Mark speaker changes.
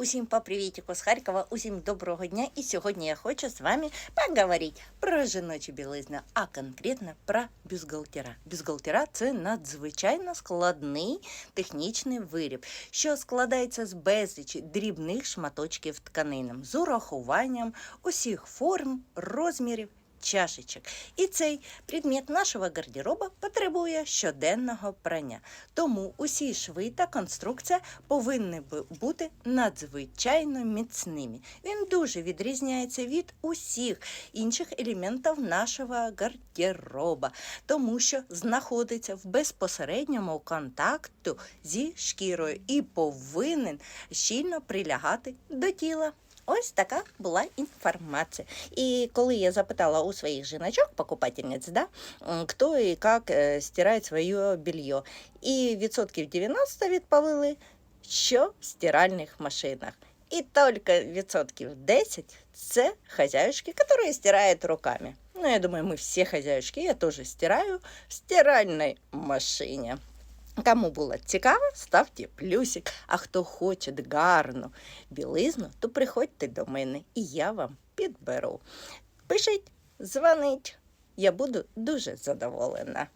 Speaker 1: Усім по привітику з Харкова, усім доброго дня. І сьогодні я хочу з вами поговорити про жіночу білизну, а конкретно про бюстгальтера. Бюстгальтера – це надзвичайно складний технічний виріб, що складається з безлічі дрібних шматочків тканини з урахуванням усіх форм, розмірів чашечок. І цей предмет нашого гардероба потребує щоденного прання. Тому усі шви та конструкція повинні бути надзвичайно міцними. Він дуже відрізняється від усіх інших елементів нашого гардероба, тому що знаходиться в безпосередньому контакту зі шкірою і повинен щільно прилягати до тіла. Ось така була інформація. І коли я запитала у своїх жіночок, покупательниць, да, м, хто і як е, стирає своє белье, і відсотків 90 відповіли, що в стиральних машинах. І тільки відсотків 10 це хозяюшки, які стирають руками. Ну, я думаю, ми всі хозяюшки, я теж стираю в стиральній машині. Кому було цікаво, ставте плюсик. А хто хоче гарну білизну, то приходьте до мене і я вам підберу. Пишіть, дзвоніть. Я буду дуже задоволена.